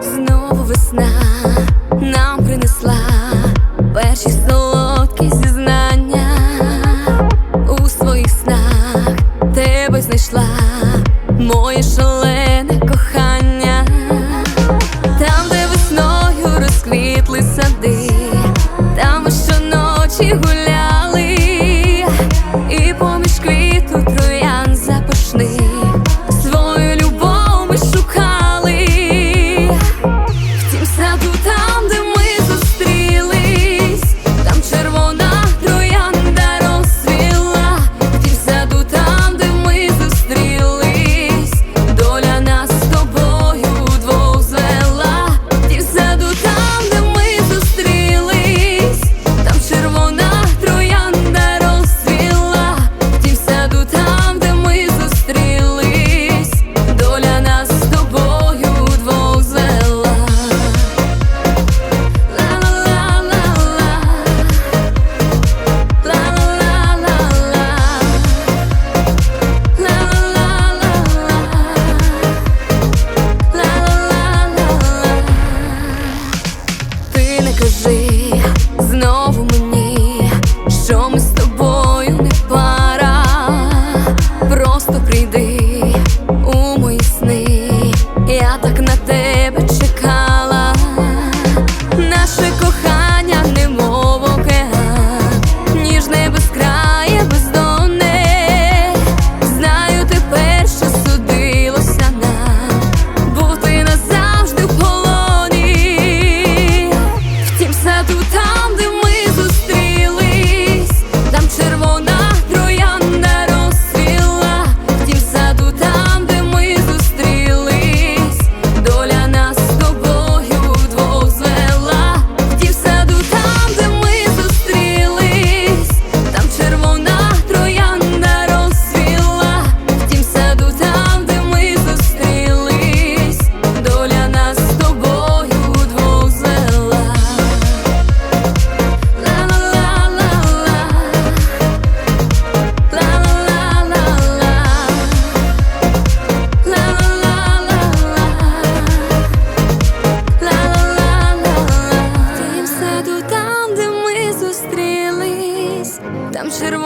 Знову весна нам принесла перші солодкі зізнання у своїх снах тебе знайшла моє шо. ти у мої сни, я так.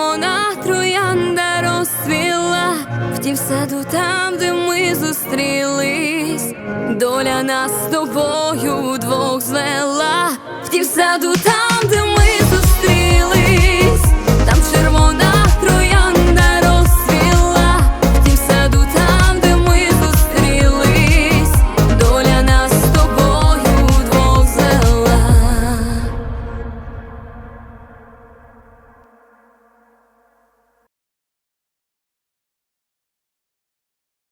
червона троянда розцвіла, Втім, саду там, де ми зустрілись, доля нас з тобою вдвох звела, Втім, саду там.